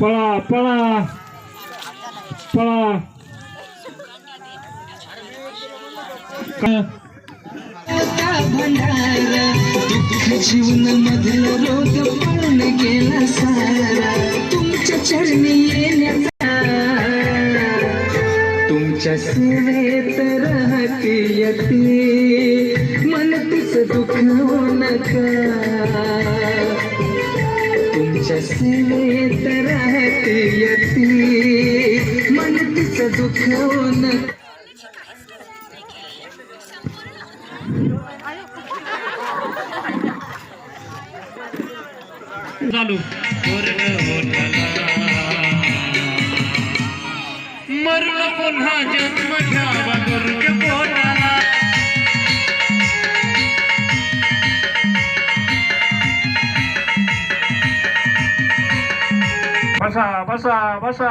पळा पळा. पळा. जीवन मधल रोग पण गेला सारा तुमच्या चरणी येण्याचा तुमच्या सेवेत राहते येते. मन तिचं दुःख नका तुमच्या सेवेत तिचं दुःख चालू मरण पुन्हा जन्म घ्यावा दुर्ग पोटाला बसा बसा बसा.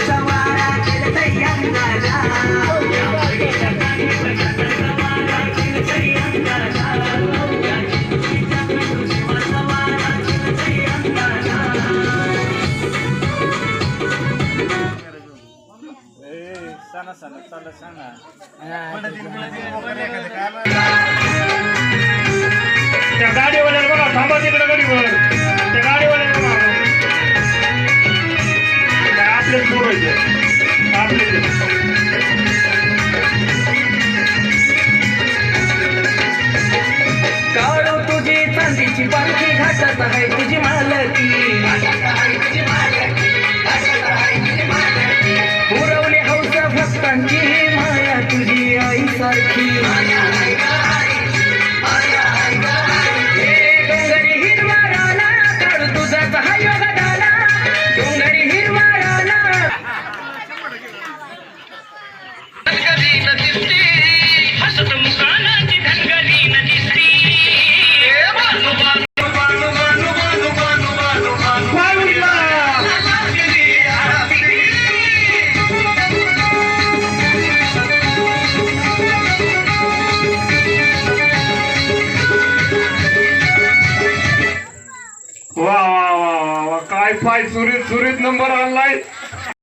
त्या गाडीवाल्याला बघा थांबा तिकडे गाडीवर त्या गाडीवाल्याला बघा काय आपलेच पोरं आपले काढू तुझी चांदीची पालखी घाटात आहे तुझी मालकी. पुरवली म्हणजे भक्तांची माया तुझी आई सारखी फाय फाय सुरीत सुरीत नंबर आणलाय